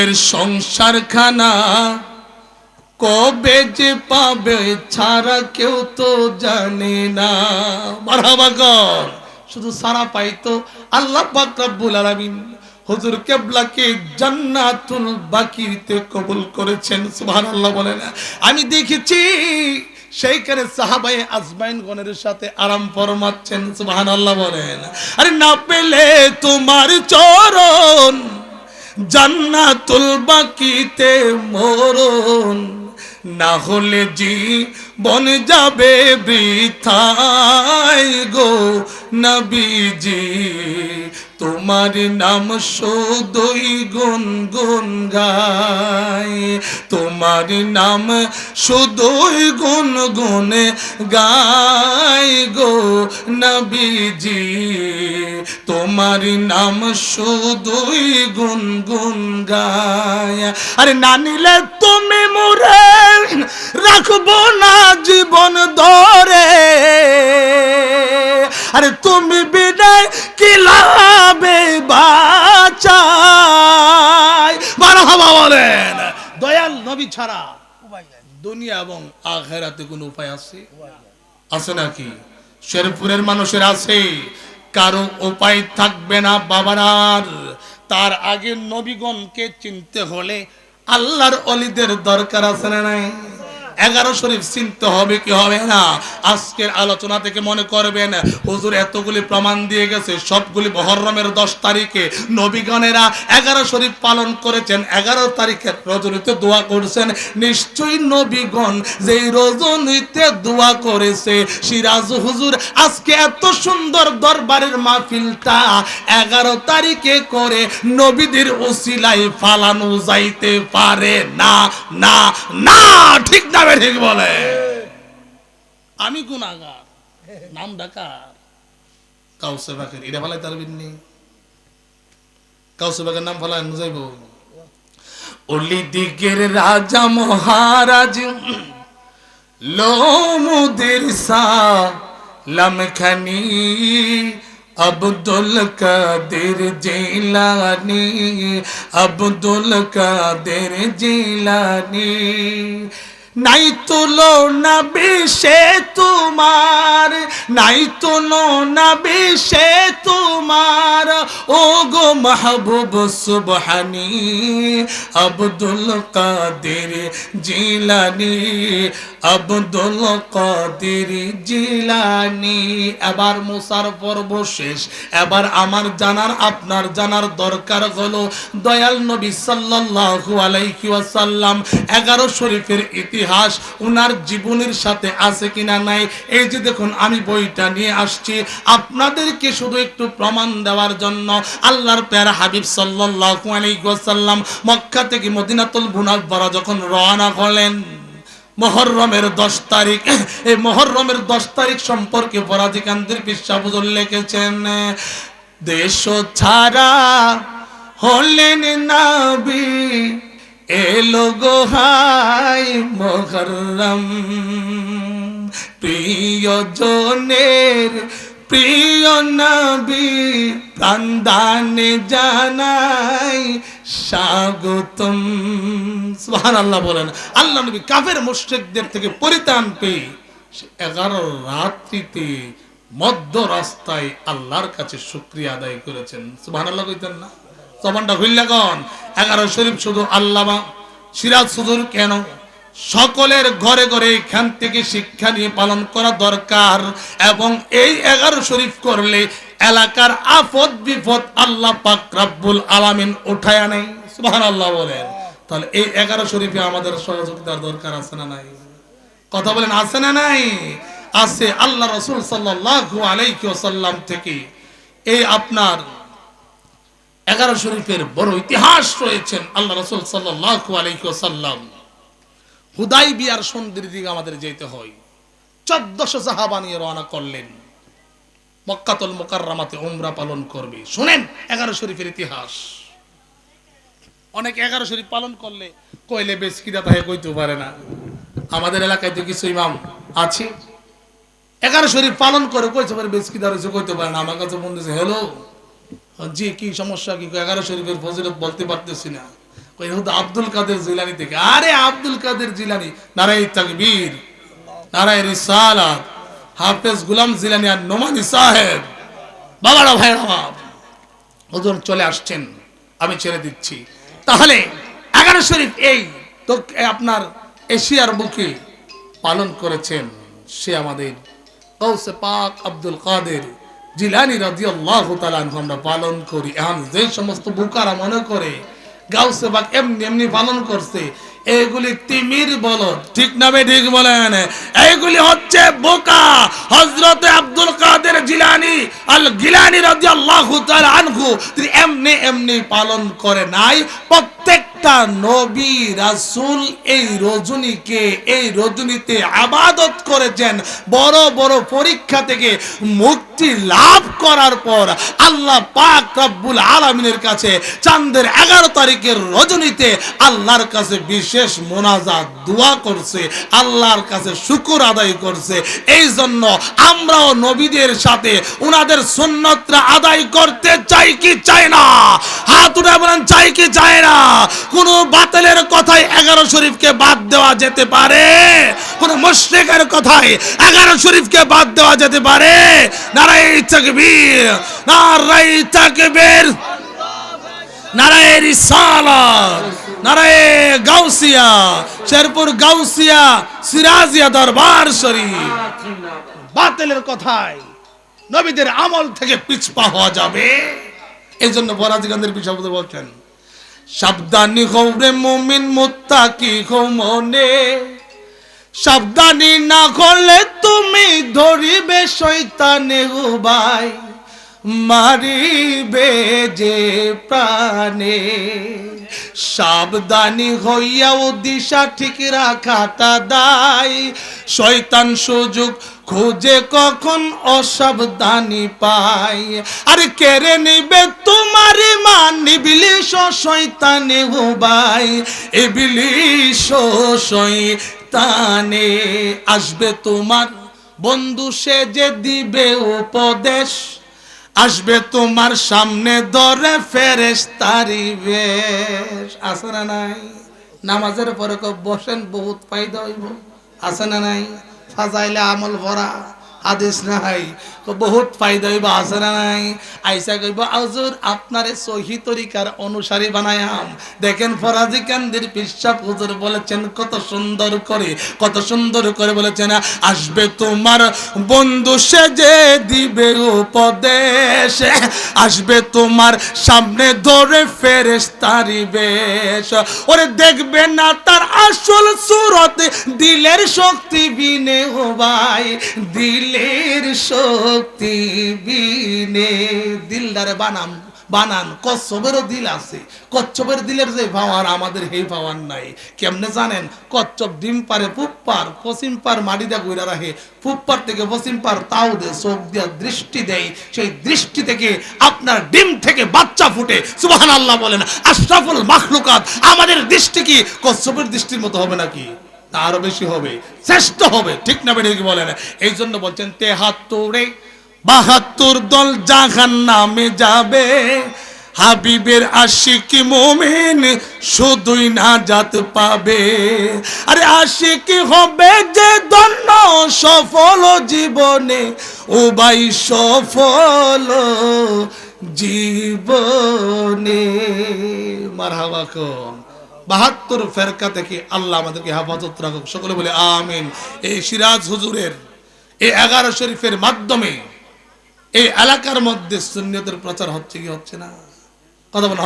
এর সংসার খানা। কবে যে পাবে ছাড়া কেউ তো জানে না। মারহাবাগর শুধু সারা পাইতো আল্লাহ পাক রব্বুল আলামিন হুজুর কেবলাকে জান্নাতুল বাকিতে কবুল করেছেন। সুবহানাল্লাহ বলে না। আমি দেখেছি সেইখানে সাহাবাই আজমাইন গণের সাথে আরাম ফরমাচ্ছেন। সুবহানাল্লাহ বলেন আরে না পেলে তোমার চরণ জান্নাতুল বাকিতে মরণ না হলে জি বন যাবে বৃথায় গো নবীজি। তোমার নাম শুধুই গুন গুন গায়। তোমার নাম শুধুই গুন গুন গায় গো নবীজি। তোমার নাম শুধুই গুন গুন গায়। আরে না নিলে তুমি মোরে রাখব না জীবন ধরে। আরে তুমি বিদায় কি লাভে বাঁচাই বারো বলেন, দয়াল নবী ছাড়া দুনিয়া এবং আখেরাতে কোনো উপায় আছে? আছে নাকি? শেরপুরের মানুষের আছে। কারও উপায় থাকবে না বাবারার তার আগে নবীগণকে চিনতে হলে আল্লাহর অলিদের দরকার আছে না নাই? এগারো শরীফ চিনতে হবে কি হবে না? আজকের আলোচনা থেকে মনে করবেন, হুজুর এতগুলি প্রমাণ দিয়ে গেছে, সবগুলি মহরমের দশ তারিখে। নবীগণেরা এগারো শরীফ পালন করেছেন, এগারো তারিখের রজনীতে দোয়া করছেন। নিশ্চয়ই নবীগণ যেই রজনীতে দোয়া করেছে, সিরাজ হুজুর, আজকে এত সুন্দর দরবারের মাহফিলটা এগারো তারিখে করে নবীদের ওসিলাই ফালানো যাইতে পারে না না না, ঠিক না বে ঠিক বলে। আমি গুনাগার নাম ডাকার কাউসে বাকের এটা ফালাই তার বিন্নি। কাউসে বাকের নাম ফালাই যাইব অলি দিগের রাজা মহারাজ লোমুদের সালামখানি আব্দুল কাদের জিলানি আব্দুল কাদের জিলানি। নাই তুলো না বিষে তোমার, নাই তুলো না বিষে তোমার। ও গো মাহবুব সুবহানি, আব্দুল কাদের জিলানি আব্দুল কাদের জিলানি, এবার মুসার পর্ব শেষ। এবার আমার জানার, আপনার জানার দরকার হলো, দয়াল নবী সাল্লাল্লাহু আলাইহি ওয়াসাল্লাম এগারো শরীফের ইতিহাস, উনার জীবনের সাথে আছে কিনা নাই? এই যে দেখুন, আমি বইটা নিয়ে আসছি। আপনাদেরকে শুধু একটু প্রমাণ দেওয়ার জন্য আল্লাহর প্যারা হাবিব সাল্লাল্লাহু আলাইহি ওয়াসাল্লাম মক্কা থেকে মদিনাতুল মুনাওয়ারা যখন রওনা হলেন মহরমের দশ তারিখ। এই মহরমের দশ তারিখ সম্পর্কে পরাধিকান্তের বিশ্বাবুজুল লিখেছেন, দেশ ছাড়া হলেন নাবি এলো গোহাই মহরম। প্রিয়জনের প্রিয় নবী, প্রাণদানে জানাই স্বাগতম। সুহান আল্লাহ বলেন, আল্লাহ নবী কাফের মুশ্রিকদের থেকে পরিত্রাণ পেয়ে এগারো রাত্রিতে মধ্য রাস্তায় আল্লাহর কাছে শুক্রিয়া আদায় করেছেন। সুহান আল্লাহ কইতেন না? জবানটা খুললে কন। এগারো শরীফ শুধু আল্লাহ সিরাজ সুদুর কেন? সকলের ঘরে ঘরে এখান থেকে শিক্ষা নিয়ে পালন করা দরকার এবং এই এগারো শরীফ করলে এলাকার আফদ বিপদ আল্লাহ পাক রাব্বুল আলামিন উঠায় আনে সুবহানাল্লাহ বলেন। তাহলে এই এগারো শরীফে আমাদের সহযোগিতার দরকার আছে না নাই? কথা বলেন, আছে না নাই? আছে আল্লাহ রসুল সাল্লাল্লাহু আলাইহি ওয়াসাল্লাম থেকে এই আপনার এগারো শরীফের বড় ইতিহাস রয়েছেন আল্লাহ রসুল সাল্লাল্লাহু আলাইহি ওয়াসাল্লাম। বিয়ার সন্ধির দিকে আমাদের যেতে হয়। চোদ্দশো সাহাবা নিয়ে রওনা করলেন। মক্কাতুল মোকাররামাতে উমরা পালন করবে। শুনেন, এগারো শরীফের ইতিহাস। অনেক এগারো শরীফ পালন করলে কইলে বেশ কিনা তাহে কইতে পারে না। আমাদের এলাকায় তো কিছু ইমাম আছে। এগারো শরীফ পালন করে কইতে পারে বেশ কিনা রয়েছে কইতে পারে না। আমার কাছে বলতেছে হ্যালো, জি, কি সমস্যা? কি এগারো শরীফের ফজিলত বলতে পারতেছি না। আব্দুল কাদের জিলানি থেকে। আরে আব্দুল কাদের জিলানি নারাই তাকবীর নারাই রিসালাত। হাফেজ গুলাম জিলানি নোমানি সাহেব। বাবারা ভাই আমার হুজুর চলে আসছেন, আমি ছেড়ে দিচ্ছি। তাহলে এগারো শরীফ এই তো আপনার এশিয়ার বুকে পালন করেছেন সে আমাদের গৌসে পাক আব্দুল কাদের জিলানি তাআলা আনহু আমরা পালন করি। এখন যে সমস্ত বুকারা মনে করে গাউসে পাক এমনি এমনি পালন করছে এগুলি তিমির বলো। ঠিক না বে ঠিক বলেন। এইগুলি হচ্ছে বোকা। হজরত আব্দুল কাদের জিলানি আল গিলানি রাজি আল্লাহ আনহু, তিনি এমনি এমনি পালন করে নাই। প্রত্যেকটা নবী, রাসূল এই রজনীকে, এই রজনীতে আবাদত করেছেন। বড় বড় পরীক্ষা থেকে মুক্তি লাভ করার পর আল্লাহ পাক রব্বুল আলামিনের কাছে চাঁদের এগারো তারিখের রজনীতে আল্লাহর কাছে বিশেষ মোনাজাত দোয়া করছে, আল্লাহর কাছে শুকুর আদায় করছে। এই জন্য আমরাও নবীদের সাথে উনাদের সুন্নতরা আদায় করতে চাই কি চাই না? হাত উঠে বলেন, চাই কি চাই না? কোন বাতিলের কথায় এগারো শরীফকে বাদ দেওয়া যেতে পারে। কোন মুশরিকের কথায় এগারো শরীফকে বাদ দেওয়া যেতে পারে। নারাই তাকবীর নারাই তাকবীর, নারায় রিসালাত নারায় গাউসিয়া, শেরপুর গাউসিয়া, সিরাজিয়া দরবার শরীফ। বাতিলের কথায় নবীদের আমল থেকে পিছপা হওয়া যাবে। এই জন্য বরাজি গান্ধীর পিছাবতে বলছেন সাবধানী হৌরে মুমিন, মুত্তাকি হৌ মনে। সাবধানী না করলে তুমি ধরিবে শৈতানে উবাই মারিবে যে প্রাণে। সাবধানী হইয়াও দিশা ঠিক রাখাটা দায়, শয়তান সুযোগ খুঁজে কখন অসাবধানী পাই আর কেড়ে নিবে তোমার মান ইবলিশ শয়তানে হুবাই, ইবলিশ শয়তানে আসবে তোমার বন্ধু, সে যে দিবে উপদেশ। আসবে তোমার সামনে ধরে ফেরেস তারি বেশ। আছে না নাই? নামাজের পরে বসেন, বহুত ফায়দা হইব। আছে না নাই? ফাজাইলে আমল ভরা। হাদিস নাই। বহুত ফায়দা হইব, আছে না নাই? আইসা কইব আজুর আপনারে সহি তরিকার অনুসারী বানায়াম। দেখেন ফরাজি কান্দির পিসাব হুজুর বলেছেন, কত সুন্দর করে, কত সুন্দর করে বলেছেন, আসবে তোমার বন্ধু সেজে দিবে উপদেশ, আসবে তোমার সামনে ধরে ফেরেস বেশ ওরে দেখবে না তার আসল সুরত, দিলের শক্তি বিনে ভাই, দিলের শক্তি বিনে দিলদারে বানান দিল আছে। কচ্ছপের দিলের যে আমাদের নাই। কেমনে জানেন? কচ্ছপ ডিম পারে পশ্চিম পার গইরা রাখে। থেকে পশ্চিম পার তাও চোখ দৃষ্টি দেয়। সেই দৃষ্টি থেকে আপনার ডিম থেকে বাচ্চা ফুটে। সুবাহান আল্লাহ বলেন, আশরাফুল মাখলুকাত, আমাদের দৃষ্টি কি? কচ্ছপের দৃষ্টির মতো হবে নাকি? আরও বেশি হবে, শ্রেষ্ঠ হবে। ঠিক না কি বলেন? এই জন্য বলছেন তেহাত্তরে বাহাত্তর দল জাহান নামে যাবে। হাবিবের আশিকি মোমেন শুধুই নাজাত পাবে। আরে আশিকি হবে যে ধন্য সফল জীবনে ও ভাই সফল জীবনে। কম। বাহাত্তর ফেরকা থেকে আল্লাহ আমাদেরকে হেফাজত রাখুক। সকলে বলে আমিন। এই সিরাজ হুজুরের, এই এগারো শরীফের মাধ্যমে এই এলাকার মধ্যে সুন্নিয়তের প্রচার হচ্ছে কি হচ্ছে না? কথা বলা